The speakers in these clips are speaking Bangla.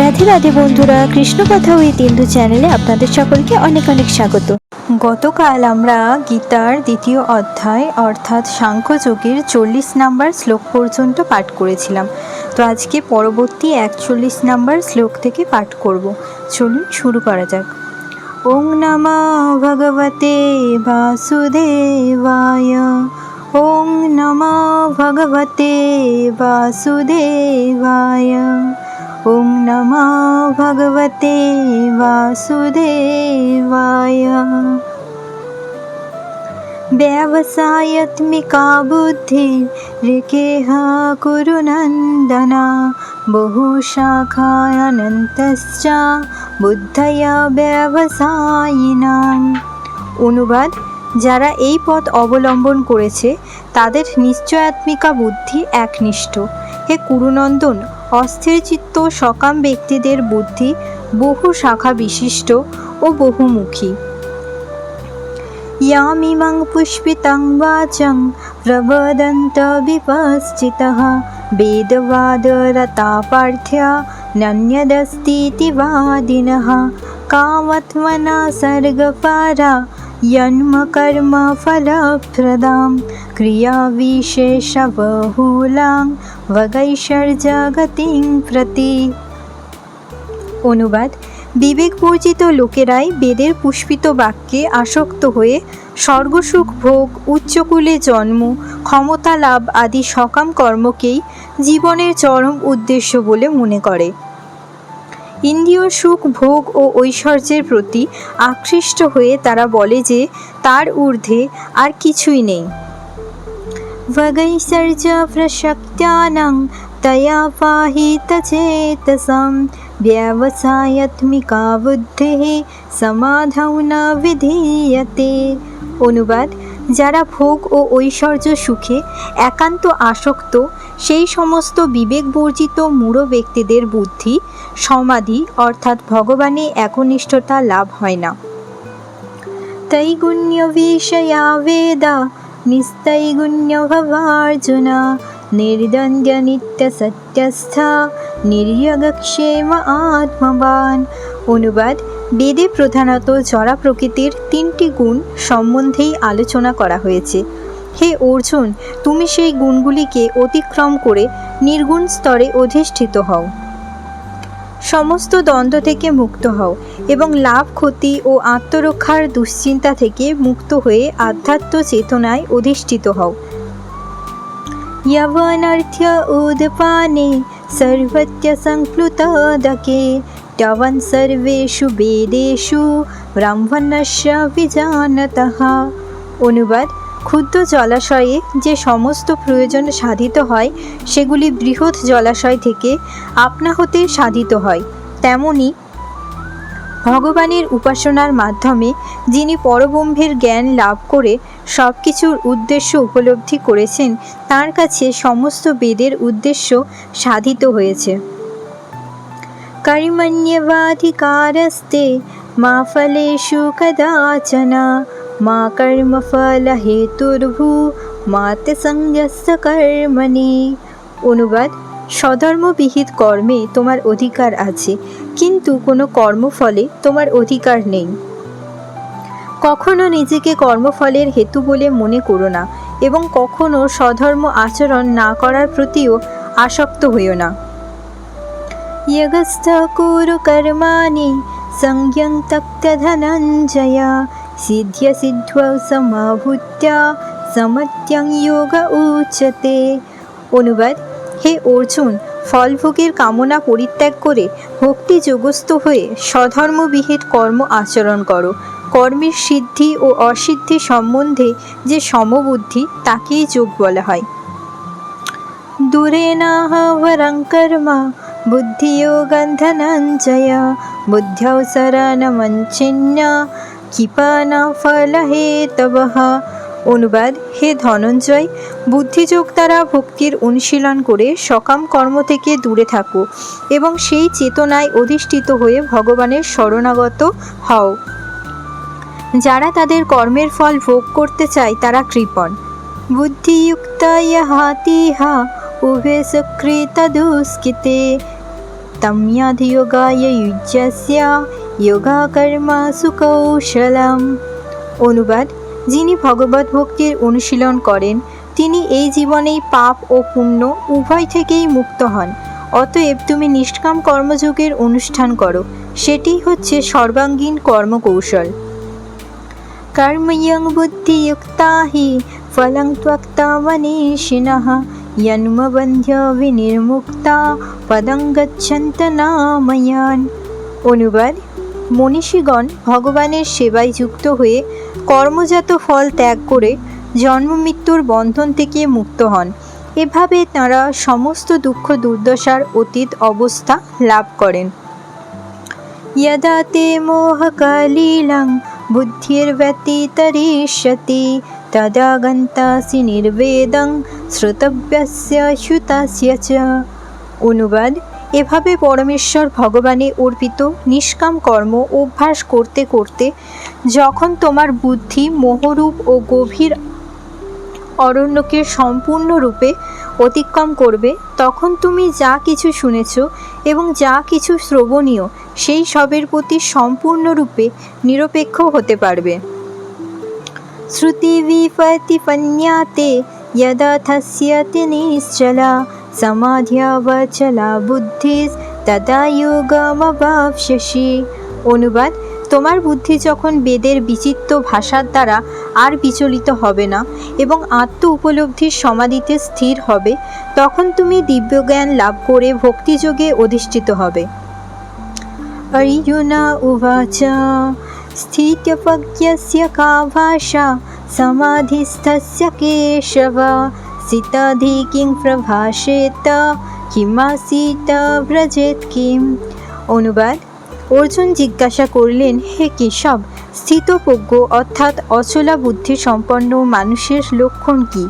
রাধে রাধে বন্ধুরা, কৃষ্ণ কথা ওই তিন্দু চ্যানেলে আপনাদের সকলকে অনেক অনেক স্বাগত। গতকাল আমরা গীতার দ্বিতীয় অধ্যায়, অর্থাৎ সাংখ্যযোগের চল্লিশ নাম্বার শ্লোক পর্যন্ত পাঠ করেছিলাম। তো আজকে পরবর্তী একচল্লিশ নাম্বার শ্লোক থেকে পাঠ করব। চলুন শুরু করা যাক। ওং নমা ভগবতে বাসুদেবায়। ওং নমা ভগবতে বাসুদেবায়। ॐ नमो भगवते वासुदेवाय व्यवसायत्मिका बुद्धि ऋकेह कुरु नन्दना बहुशाखायनन्तश्च বুদ্ধয় ব্যবসায়িনাম অনুবাদ যারা এই পথ অবলম্বন করেছে তাদের নিশ্চয়াত্মিকা বুদ্ধি একনিষ্ঠ হে কুরুনন্দন অস্থির চিত্ত সকাম ব্যক্তিদের বুদ্ধি বহু শাখা বিশিষ্ট ও বহুমুখী यामिमं पुष्पितं वाचं प्रवदन्त विपश्चितः वेदवादरता पार्थ्या नन्यदस्तीति वादिनः कामत्मना सर्गपारा यन्मकर्मफलप्रदां क्रियाविशेषबहुलां वगैषर्जगतिं प्रति অনুবাদ বিবেকবর্জিত লোকেরাই বেদের পুষ্পিত বাক্যে আসক্ত হয়ে স্বর্গসুখ ভোগ উচ্চকুলে জন্ম ক্ষমতা লাভ আদি সকাম কর্মকেই জীবনের চরম উদ্দেশ্য বলে মনে করে ইন্দ্রিয় সুখ, ভোগ ও ঐশ্বর্যের প্রতি আকৃষ্ট হয়ে তারা বলে যে, তার ঊর্ধ্বে আর কিছুই নেই। ভগৈসর্জপ্রশক্ত্যানাং তয়া পাহিতচেতসাম ব্যবসায়াত্মিকা বুদ্ধি সমাধৌ না বিধীয়তে। অনুবাদ যারা ভোগ ও ঐশ্বর্য সুখে একান্ত আসক্ত, সেই সমস্ত বিবেকবর্জিত মূঢ় ব্যক্তিদের বুদ্ধি, সমাধি অর্থাৎ ভগবানে একনিষ্ঠতা লাভ হয় না। তৈগুণ্য বিষয়া বেদা নিস্তৈগুণ্যভবার্জুন নির্দন্দ্য নিত্য সত্যস্থ নির্যগক্ষেম আত্মবান। অনুবাদ বেদে প্রধানত জরা প্রকৃতির তিনটি গুণ সম্বন্ধেই আলোচনা করা হয়েছে হে অর্জুন তুমি সেই গুণগুলিকে অতিক্রম করে নির্গুণ স্তরে অধিষ্ঠিত হও সমস্ত দ্বন্দ্ব থেকে মুক্ত হও এবং লাভ ক্ষতি ও আত্মরক্ষার দুশ্চিন্তা থেকে মুক্ত হয়ে আধ্যাত্ম চেতনায় অধিষ্ঠিত হও यवनर्थ्य उदपाने सर्वत्य संप्लुतोदके टवन् सर्वेषु বেদেষু ব্রাহ্মণস্য বিজানতঃ অনুবাদ ক্ষুদ্র জলাশয়ে যে সমস্ত প্রয়োজন সাধিত হয় সেগুলি বৃহৎ জলাশয় থেকে আপনা হতে সাধিত হয় তেমনি ভগবানের উপাসনার মাধ্যমে যিনি পরব্রহ্মের জ্ঞান লাভ করে সব কিছুর উদ্দেশ্য উপলব্ধি করেছেন তার কাছে সমস্ত বেদের উদ্দেশ্য সাধিত হয়েছে কর্মণ্যবাধিকারস্তে মা ফলেষু কদাচন মা কর্মফল হেতুর্ভু মাতে সংযস্ত কর্মণি অনুবাদ, স্বধর্মবিহিত কর্মে তোমার অধিকার আছে, কিন্তু কোনো কর্মফলে তোমার অধিকার নেই। কখনো নিজেকে কর্মফলের হেতু বলে মনে করো না, এবং কখনো স্বধর্ম আচরণ না করার প্রতিও আসক্ত হইও না। यगस्थ कुरु कर्माणि संज्ञं तक्त धनञ्जय सिद्ध्य सिद्ध्वौ समाभूत्य সমত্যং যোগ উচ্যতে অনুবাদ হে অর্জুন ফলভোগের কামনা পরিত্যাগ করে ভক্তি যোগস্থ হয়ে স্বধর্মবিহিত কর্ম আচরণ করো কর্মের সিদ্ধি ও অসিদ্ধি সম্বন্ধে যে সমবুদ্ধি তাকেই যোগ বলা হয় দূরে না হরং কর্ম বুদ্ধিয়োগং ধনঞ্জয় বুদ্ধ্যৌ শরণমঞ্চিন্য কৃপানা ফলহেতবহ অনুবাদ হে ধনঞ্জয় বুদ্ধিযোগ দ্বারা ভক্তির অনুশীলন করে সকাম কর্ম থেকে দূরে থাকো এবং সেই চেতনায় অধিষ্ঠিত হয়ে ভগবানের শরণাগত হও। যারা তাদের কর্মের ফল ভোগ করতে চায়, তারা কৃপণ। বুদ্ধিযুক্ত হাতিহা উভে সুকৃত দুষ্কৃতে। তম্যাধিয়োগায় যুজ্যস্য যোগা কর্মাসু কৌশলম অনুবাদ, যিনি ভগবত ভক্তির অনুশীলন করেন, তিনি এই জীবনেই পাপ ও পুণ্য উভয় থেকেই মুক্ত হন। অতএব তুমি নিষ্কাম কর্মযোগের অনুষ্ঠান করো, সেটি হচ্ছে সর্বাঙ্গীন কর্মকৌশল। কর্ময়ং বুদ্ধিযুক্তা হি, ফলং ত্বক্তা মনীষিণঃ। জন্মবন্ধ বিনির্মুক্তা পদং গচ্ছন্ত নাময়ান অনুবাদ মনীষীগণ ভগবানের সেবায় যুক্ত হয়ে কর্মজাত ফল ত্যাগ করে জন্ম মৃত্যুর বন্ধন থেকে মুক্ত হন এভাবে তাঁরা সমস্ত দুঃখ দুর্দশার অতীত অবস্থা লাভ করেন यदा ते मोहकलीलं बुद्धिर्व्यतितरिष्यति तदा নির্বেদং শ্রোতব্যস্য শ্রুতাস্য চ অনুবাদ এভাবে পরমেশ্বর ভগবানে অর্পিত নিষ্কাম কর্ম অভ্যাস করতে করতে যখন তোমার বুদ্ধি মোহরূপ ও গভীর অরণ্যকে সম্পূর্ণরূপে অতিক্রম করবে, তখন তুমি যা কিছু শুনেছ এবং যা কিছু শ্রবণীয়, সেই সবের প্রতি সম্পূর্ণরূপে নিরপেক্ষ হতে পারবে। শ্রুতিবিপতিপন্যাতে यदथस्यति निश्चला समाध्यावचला বুদ্ধিস তদা যোগমবাপ্স্যসি অনুবাদ তোমার বুদ্ধি যখন বেদের বিচিত্র ভাষার দ্বারা আর বিচলিত হবে না এবং আত্ম উপলব্ধির সমাধিতে স্থির হবে তখন তুমি দিব্যজ্ঞান লাভ করে ভক্তিযোগে অধিষ্ঠিত হবে अर्जुन उवाच स्थित्यपज्ञस्य का भाषा समाधिस्थस्य केशव सिताधि किं प्रभाषेत কিমাসিত ব্রজেত কিম অনুবাদ অর্জুন জিজ্ঞাসা করলেন হে কেশব স্থিতপ্রজ্ঞ অর্থাৎ অচলা বুদ্ধি সম্পন্ন মানুষের লক্ষণ কি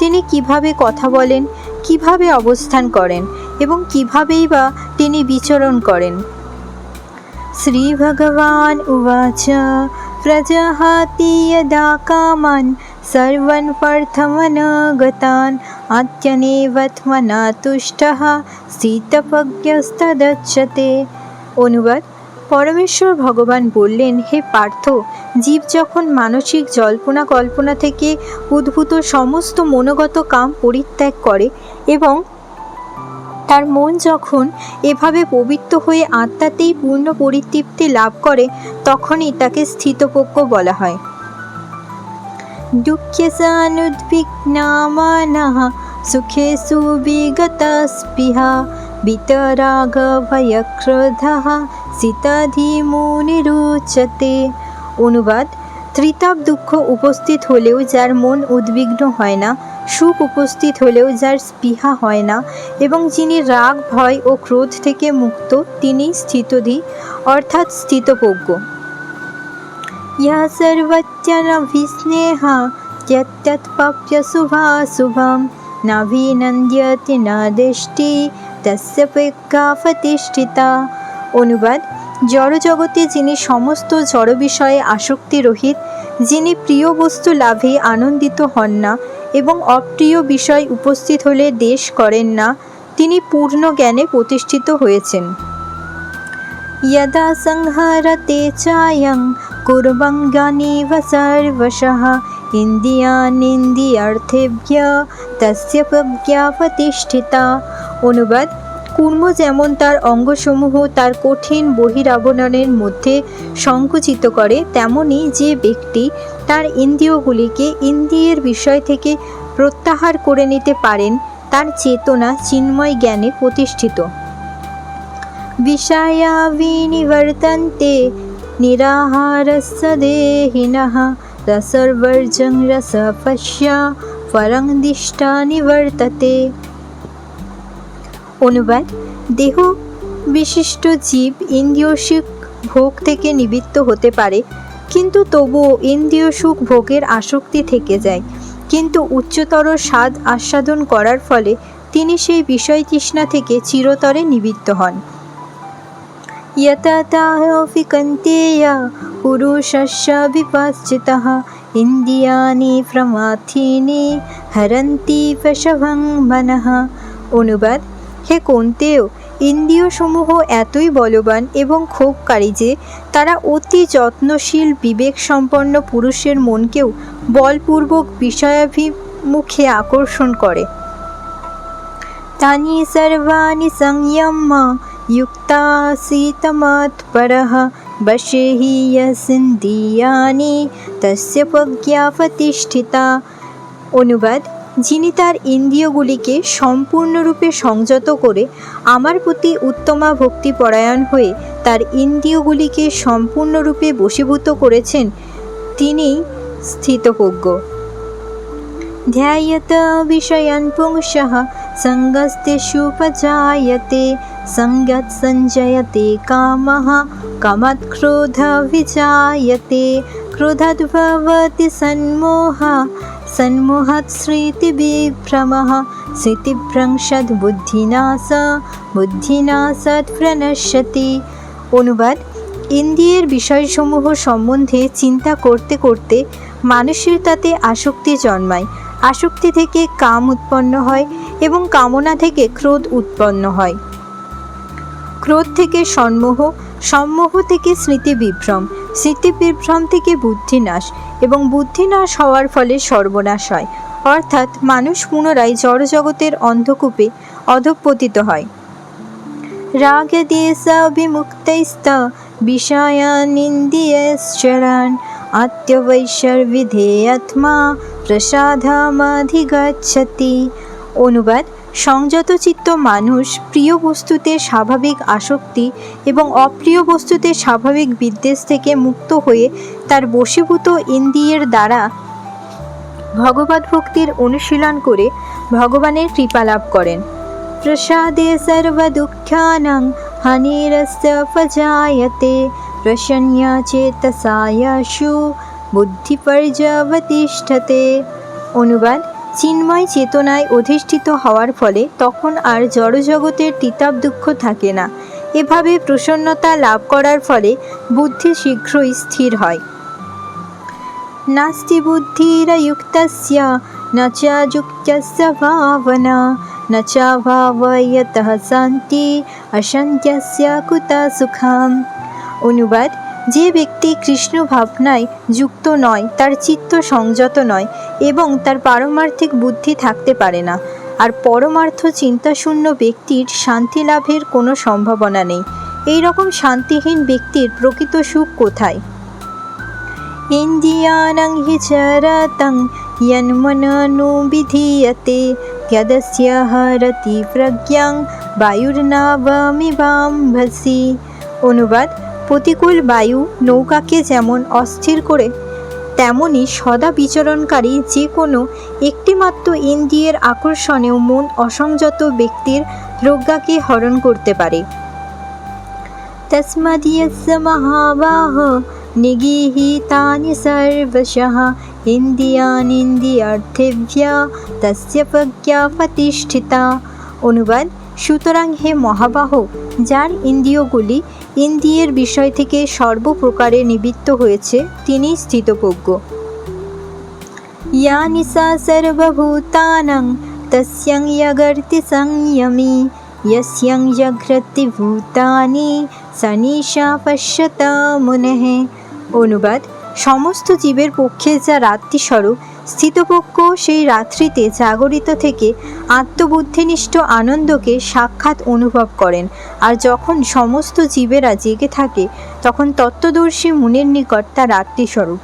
তিনি কিভাবে কথা বলেন কিভাবে অবস্থান করেন এবং কিভাবেই বা তিনি বিচরণ করেন श्रीभगवान् उवाच प्रजहाति यदा कामान् सर्वन् पार्थमनगतान् आत्यनेवत्मना तुष्टः স্থিতপ্রজ্ঞস্তদচ্ছতে অনুবাদ পরমেশ্বর ভগবান বললেন হে পার্থ জীব যখন মানসিক জল্পনা কল্পনা থেকে উদ্ভূত সমস্ত মনোগত কাম পরিত্যাগ করে এবং তার মন যখন এভাবে পবিত্র হয়ে আত্মাতেই পূর্ণ পরিতৃপ্তি লাভ করে, তখনই তাকে স্থিতপক্ষ বলা হয়। দুঃখে সানুদ্বিগ্নামানः সুখে সুবিগতা স্পৃহা বিতরাগ ভয়ক্রোধः সীতাধিমুনিরুচ্যতে অনুবাদ, ত্রিতাপ দুঃখ উপস্থিত হলেও যার মন উদ্বিগ্ন হয় না সুখ উপস্থিত হলেও যার স্পৃহা হয় না এবং যিনি রাগ, ভয় ও ক্রোধ থেকে মুক্ত, তিনি স্থিতধি, অর্থাৎ স্থিতপজ্ঞ ইহা সর্বত্যনভিস্নেহা যত্যৎপ্রাপ্যশুভাশুভম নাভিনന്ദ്যতি না দৃষ্টি, তস্য প্রজ্ঞাফতিষ্ঠিতা অনুবাদ, জড়জগতে যিনি সমস্ত জড় বিষয়ে আসক্তি রহিত যিনি প্রিয় বস্তু লাভে আনন্দিত হন না এবং অপ্রিয় বিষয় উপস্থিত হলে দেশ করেন না তিনি পূর্ণ জ্ঞানে প্রতিষ্ঠিত হয়েছেন यदा संहरते चायं कुर्वङ्गानिव सर्वशः ইন্দিয়ানিন্দিয়ার্থেভ্য তস্য প্রজ্ঞা প্রতিষ্ঠিতা অনুবাদ কুর্ম যেমন তার অঙ্গসমূহ তার কঠিন বহিরাবরণের মধ্যে সংকুচিত করে, তেমনি যে ব্যক্তি তার ইন্দ্রিয়গুলিকে ইন্দ্রিয়ের বিষয় থেকে প্রত্যাহার করে নিতে পারেন, তার চেতনা চিন্ময় জ্ঞানে প্রতিষ্ঠিত। বিষয়া বিনিবর্তন্তে নিরাহারস্য দেহিনঃ রসর্বর্জং রস ফরং দিষ্টা নিবর্ততে। অনুবাদ। দেহ বিশিষ্ট জীব ইন্দ্রিয় সুখ ভোগ থেকে নিবৃত্ত হতে পারে, কিন্তু তবুও ইন্দ্রিয় সুখ ভোগের আসক্তি থেকে যায়। কিন্তু উচ্চতর স্বাদ আস্বাদন করার ফলে তিনি সেই বিষয় তৃষ্ণা থেকে চিরতরে নিবৃত্ত হন। হরন্তি মনঃ। অনুবাদ। হে কোন্তেও ইন্দ্রিয়সমূহ এতই বলবান এবং ক্ষোভকারী যে তারা অতি যত্নশীল বিবেকসম্পন্ন পুরুষের মনকেও বলপূর্বক বিষয়াভিমুখে আকর্ষণ করে তানি সর্বাণি সংযম্য युक्तासीतमत्परः वशे हि यसिन्द्रियाणि तस्य প্রজ্ঞা প্রতিষ্ঠিতা অনুবাদ যিনি তার ইন্দ্রিয়গুলিকে সম্পূর্ণরূপে সংযত করে আমার প্রতি উত্তমা ভক্তিপরায়ণ হয়ে তার ইন্দ্রিয়গুলিকে সম্পূর্ণরূপে বশীভূত করেছেন তিনিই স্থিতপ্রজ্ঞ ध्यायत विषयान् पुंसः सङ्गस्तेषुपजायते सङ्गत् सञ्जयते कामः कामात् क्रोधः विजायते क्रोधात् भवति सन्मोहः सन्मोहात् स्मृतिविभ्रमः স্মৃতিভ্রংশাৎ বুদ্ধিনাশ বুদ্ধিনাশাৎ প্রণশ্যতি অনুবাদ ইন্দ্রিয়ের বিষয়সমূহ সম্বন্ধে চিন্তা করতে করতে মানুষের তাতে আসক্তি জন্মায় আসক্তি থেকে কাম উৎপন্ন হয় এবং কামনা থেকে ক্রোধ উৎপন্ন হয় ক্রোধ থেকে সম্মোহ সম্মোহ থেকে স্মৃতি বিভ্রম। স্মৃতি বিভ্রম থেকে বুদ্ধিনাশ এবং বুদ্ধিনাশ হওয়ার ফলে সর্বনাশ হয়। অর্থাৎ মানুষ পুনরায় জড়জগতের অন্ধকূপে অধঃপতিত হয়। আত্মবৈশ্বর্বিধেয়াত্মা প্রসাদামাধিগচ্ছতি অনুবাদ সংযত চিত্ত মানুষ প্রিয় বস্তুতে স্বাভাবিক আসক্তি এবং অপ্রিয় বস্তুতে স্বাভাবিক বিদ্বেষ থেকে মুক্ত হয়ে তার বশীভূত ইন্দ্রিয়ের দ্বারা ভগবত ভক্তির অনুশীলন করে ভগবানের কৃপা লাভ করেন। প্রসাদে সর্বদুঃখানাং হানিরস্য পজায়তে প্রসন্ন্যা চেতসায়াশু বুদ্ধিপর্যবতিষ্ঠতে। অনুবাদ চিন্ময় চেতনায় অধিষ্ঠিত হওয়ার ফলে তখন আর জড়জগতের তিতাব দুঃখ থাকে না। এভাবে প্রসন্নতা লাভ করার ফলে বুদ্ধি শীঘ্রই স্থির হয়। নাস্তি বুদ্ধিরয়ুক্তস্য न च युक्त्यस्य भावना শান্তি অশান্ত্যস্য কুতা সুখাম। অনুবাদ, যে ব্যক্তি কৃষ্ণ ভাবনায় যুক্ত নয়, তার চিত্ত সংযত নয় এবং তার পারমার্থিক বুদ্ধি থাকতে পারে না আর পরমার্থ চিন্তাশূন্য ব্যক্তির শান্তি লাভের কোনো সম্ভাবনা নেই এই রকম শান্তিহীন ব্যক্তির প্রকৃত সুখ কোথায় ইন্দ্রিয়াণং হি চরতং यन्मननुविधीयते यदस्य हरति प्रज्ञाং বায়ুর্নাবমিবাম্ভসি অনুবাদ প্রতিকূল বায়ু নৌকাকে যেমন অস্থির করে তেমনি সদা বিচরণকারী যে কোনো একটিমাত্র ইন্দ্রিয়ের আকর্ষণেও মন অসংযত ব্যক্তির প্রজ্ঞাকে হরণ করতে পারে। তস্মদীয়স্য মহাবাহ নিগৃহীতানি সর্বশः ইন্দ্রিয়ানিন্দ্রিয়ার্থেভ্য তস্য প্রজ্ঞা প্রতিষ্ঠিতা। অনুবাদ, সুতরাং হে মহাবাহ, যার ইন্দ্রিয়গুলি ইন্দ্রিয়ের বিষয় থেকে সর্বপ্রকারে নিবৃত্ত হয়েছে তিনি স্থিতপ্রজ্ঞ या निशा सर्वभूतानां तस्यं यगर्ति संयमी यस्यं जघ्रति ভূতানি সনিশা পশ্যত মুনেহ অনুবাদ সমস্ত জীবের পক্ষে যা রাত্রিস্বরূপ স্থিতপক্ষ সেই রাত্রিতে জাগরিত থেকে আত্মবুদ্ধিনিষ্ঠ আনন্দকে সাক্ষাৎ অনুভব করেন আর যখন সমস্ত জীবেরা জেগে থাকে তখন তত্ত্বদর্শী মুনির নিকট তা রাত্রিস্বরূপ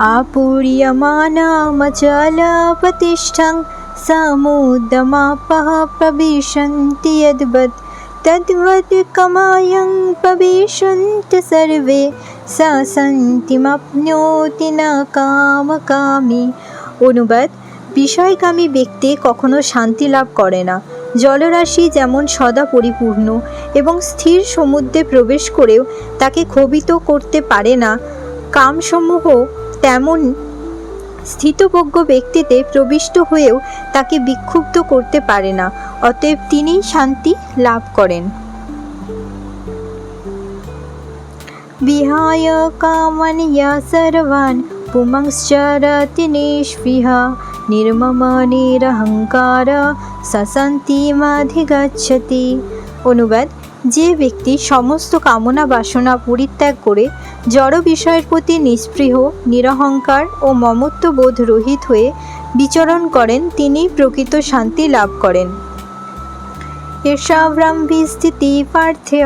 आपूर्यमानामचलपतिष्ठं समुदमापः प्रविशन्ति यद्वत् तद्वत् कमायं प्रविशन्ति सर्वे स শান্তিমাপ্নোতি না অনুবাদ বিষয়কামী ব্যক্তি কখনো শান্তি লাভ করে না। জলরাশি যেমন সদা পরিপূর্ণ এবং স্থির সমুদ্রে প্রবেশ করেও তাকে ক্ষোভিত করতে পারে না, কামসমূহ তেমন স্থিতপজ্ঞ ব্যক্তিতে প্রবিষ্ট হয়েও তাকে বিক্ষুব্ধ করতে পারে না, অতএব তিনিই শান্তি লাভ করেন। বিহায় কামান ইয়া সর্বান পুমংশ্চরতি নিষ্পৃহ নির্মমানেরহংকার সশান্তিমাধিগচ্ছতি অনুবাদ, যে ব্যক্তি সমস্ত কামনা বাসনা পরিত্যাগ করে, জড় বিষয়ের প্রতি নিস্পৃহ, নিরহংকার ও মমত্ববোধ রহিত হয়ে বিচরণ করেন, তিনি প্রকৃত শান্তি লাভ করেন। यशाव्रम्भि स्थितिपार्थ्य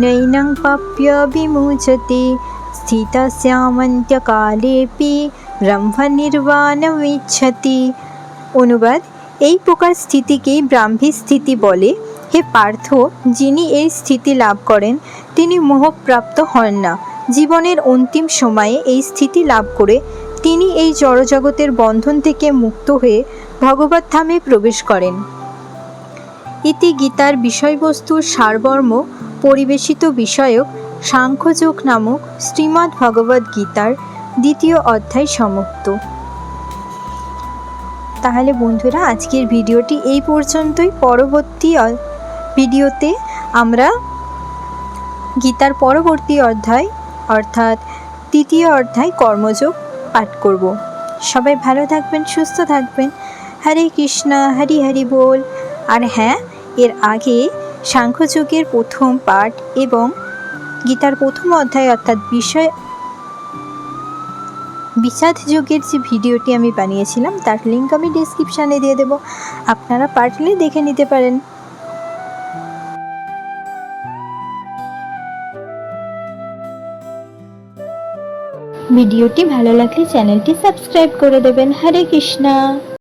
नैनं प्राप्य विमुचति স্থিতস্যামন্ত্যকালেপি ব্রহ্মনির্বাণমিচ্ছতি অনুবাদ এই প্রকার স্থিতিকেই ব্রাহ্মী স্থিতি বলে হে পার্থ যিনি এই স্থিতি লাভ করেন তিনি মোহপ্রাপ্ত হন না জীবনের অন্তিম সময়ে এই স্থিতি লাভ করে তিনি এই জড়জগতের বন্ধন থেকে মুক্ত হয়ে ভগবত ধামে প্রবেশ করেন ইতি গীতার বিষয়বস্তুর সারবর্ম পরিবেশিত বিষয়ক সাংখ্যযোগ নামক শ্রীমদ্ ভগবদ্ গীতার দ্বিতীয় অধ্যায় সমাপ্ত। তাহলে বন্ধুরা, আজকের ভিডিওটি এই পর্যন্তই। পরবর্তী ভিডিওতে আমরা গীতার পরবর্তী অধ্যায় অর্থাৎ তৃতীয় অধ্যায় কর্মযোগ পাঠ করব। সবাই ভালো থাকবেন, সুস্থ থাকবেন। হরে কৃষ্ণা, হরি হরি বল। আর হ্যাঁ এর আগে সাংখ্যযোগের প্রথম পাঠ এবং গীতার প্রথম অধ্যায় অর্থাৎ বিষয় বিষাদ যোগের যে ভিডিওটি আমি বানিয়েছিলাম, তার লিঙ্ক আমি ডিসক্রিপশানে দিয়ে দেবো। আপনারা পারলে দেখে নিতে পারেন। ভিডিওটি ভালো লাগলে চ্যানেলটি সাবস্ক্রাইব করে দেবেন। হরে কৃষ্ণা।